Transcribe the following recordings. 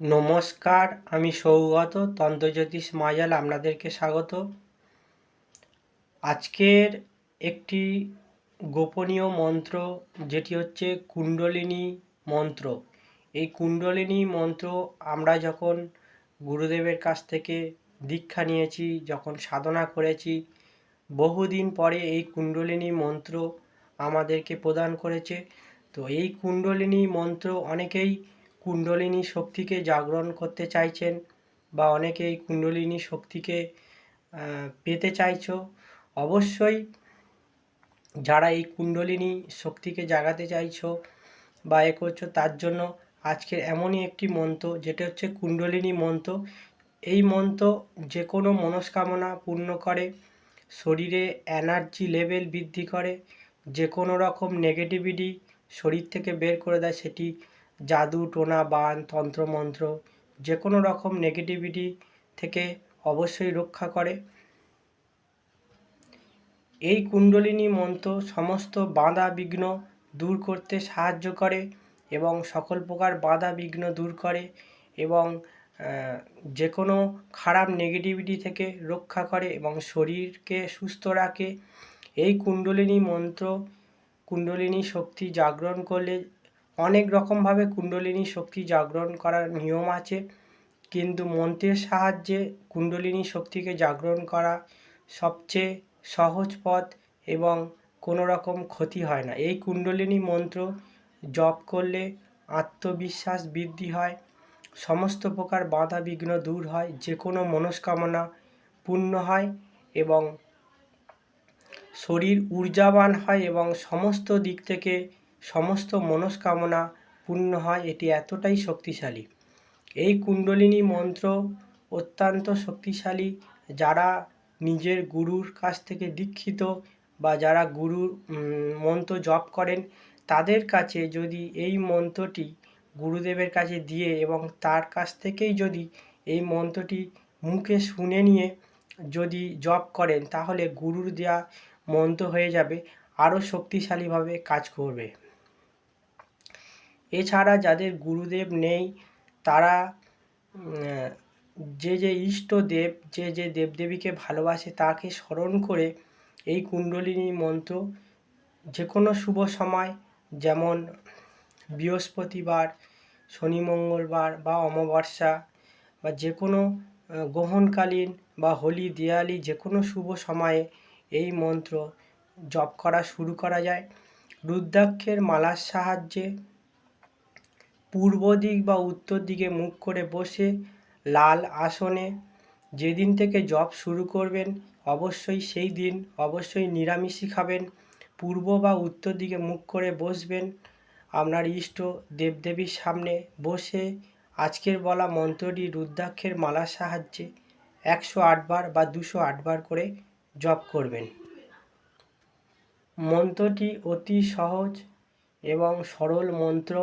নমস্কার, আমি সৌগত তন্ত্রজ্যোতিষ মাজাল, আপনাদেরকে স্বাগত। আজকের একটি গোপনীয় মন্ত্র, যেটি হচ্ছে কুণ্ডলিনী মন্ত্র। এই কুণ্ডলিনী মন্ত্র আমরা যখন গুরুদেবের কাছ থেকে দীক্ষা নিয়েছি, যখন সাধনা করেছি, বহুদিন পরে এই কুণ্ডলিনী মন্ত্র আমাদেরকে প্রদান করেছে। তো এই কুণ্ডলিনী মন্ত্র অনেকেই কুণ্ডলিনী শক্তিকে জাগরণ করতে চাইছেন বা অনেকে এই কুণ্ডলিনী শক্তিকে পেতে চাইছো, অবশ্যই যারা এই কুণ্ডলিনী শক্তিকে জাগাতে চাইছো বা এ করছ, তার জন্য আজকের এমনই একটি মন্ত্র, যেটা হচ্ছে কুণ্ডলিনী মন্ত্র। এই মন্ত্র যে কোনো মনস্কামনা পূর্ণ করে, শরীরে এনার্জি লেভেল বৃদ্ধি করে, যে কোনো রকম নেগেটিভিটি শরীর থেকে বের করে দেয়, সেটি জাদু, টোনা, বান তন্ত্রমন্ত্র যে কোনো রকম নেগেটিভিটি থেকে অবশ্যই রক্ষা করে। এই কুণ্ডলিনী মন্ত্র সমস্ত বাঁধা বিঘ্ন দূর করতে সাহায্য করে এবং সকল প্রকার বাধা বিঘ্ন দূর করে এবং যে কোনো খারাপ নেগেটিভিটি থেকে রক্ষা করে এবং শরীরকে সুস্থ রাখে। এই কুণ্ডলিনী মন্ত্র কুণ্ডলিনী শক্তি জাগরণ করলে অনেক রকমভাবে কুণ্ডলিনী শক্তি জাগরণ করার নিয়ম আছে, কিন্তু মন্ত্রের সাহায্যে কুণ্ডলিনী শক্তিকে জাগরণ করা সবচেয়ে সহজ পথ এবং কোনো রকম ক্ষতি হয় না। এই কুণ্ডলিনী মন্ত্র জপ করলে আত্মবিশ্বাস বৃদ্ধি হয়, সমস্ত প্রকার বাধা বিঘ্ন দূর হয় যে কোনো মনস্কামনা পূর্ণ হয় এবং শরীর ঊর্জাবান হয় এবং সমস্ত দিক থেকে সমস্ত মনস্কামনা পূর্ণ হয়, এটি এতটাই শক্তিশালী। এই কুণ্ডলিনী মন্ত্র অত্যন্ত শক্তিশালী। যারা নিজের গুরুর কাছ থেকে দীক্ষিত বা যারা গুরুর মন্ত্র জপ করেন, তাদের কাছে যদি এই মন্ত্রটি গুরুদেবের কাছে দিয়ে এবং তার কাছ থেকেই যদি এই মন্ত্রটি মুখে শুনে নিয়ে যদি জপ করেন, তাহলে গুরুর দেওয়া মন্ত্র হয়ে যাবে, আরও শক্তিশালীভাবে কাজ করবে। এছাড়া যাদের গুরুদেব নেই, তারা যে যে ইষ্ট দেব, যে যে দেবদেবীকে ভালোবাসে তাকে স্মরণ করে এই কুণ্ডলিনী মন্ত্র যে কোনো শুভ সময়, যেমন বৃহস্পতিবার, শনি মঙ্গলবার বা অমাবস্যা বা যে কোনো গ্রহণকালীন বা হোলি দিয়ালি যে কোনো শুভ সময়ে এই মন্ত্র জপ করা শুরু করা যায়। রুদ্রাক্ষের মালার সাহায্যে পূর্ব দিক বা উত্তর দিকে মুখ করে বসে লাল আসনে যেদিন থেকে জব শুরু করবেন, অবশ্যই সেই দিন, অবশ্যই নিরামিষই খাবেন। পূর্ব বা উত্তর দিকে মুখ করে বসবেন। আপনার ইষ্ট দেবদেবীর সামনে বসে আজকের বলা মন্ত্রটি রুদ্রাক্ষের মালার সাহায্যে একশো আটবার বা দুশো আটবার করে জপ করবেন। মন্ত্রটি অতি সহজ এবং সরল মন্ত্র।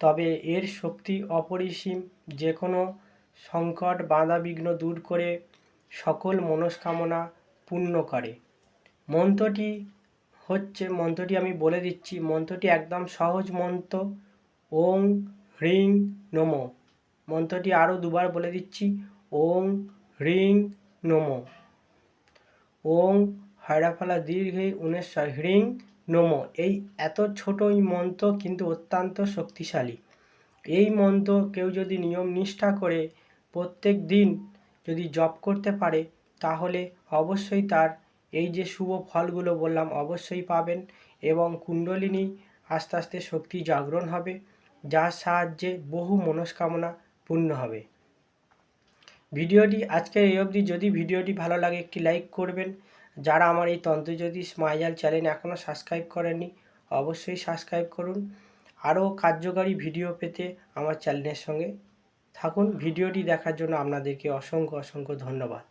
তবে এর শক্তি অপরিসীম। যে কোনো সংকট বাধা বিঘ্ন দূর করে সকল মনস্কামনা পূর্ণ করে। মন্ত্রটি হচ্ছে, মন্ত্রটি আমি বলে দিচ্ছি, মন্ত্রটি একদম সহজ মন্ত্র। ওং হ্রিং নম। মন্ত্রটি আরও দুবার বলে দিচ্ছি, ওং হ্রিং নম। ওং হয়রাফলা দীর্ঘে উনেশ্বর, হ্রিং নম। এই এত ছোট এই মন্ত্র কিন্তু অত্যন্ত শক্তিশালী। এই মন্ত্র কেউ যদি নিয়ম নিষ্ঠা করে প্রত্যেক দিন যদি জপ করতে পারে, তাহলে অবশ্যই তার এই যে শুভ ফলগুলো বললাম অবশ্যই পাবেন এবং কুণ্ডলিনী আস্তে আস্তে শক্তি জাগরণ হবে, যার সাহায্যে বহু মনস্কামনা পূর্ণ হবে। ভিডিওটি আজকের এই অবধি। যদি ভিডিওটি ভালো লাগে একটি লাইক করবেন যারা আমার এই তন্ত্রজ্যোতিষ মাইজাল চ্যানেল এখনও সাবস্ক্রাইব করেননি, অবশ্যই সাবস্ক্রাইব করুন। আরও কার্যকারী ভিডিও পেতে আমার চ্যানেলের সঙ্গে থাকুন। ভিডিওটি দেখার জন্য আপনাদেরকে অসংখ্য অসংখ্য ধন্যবাদ।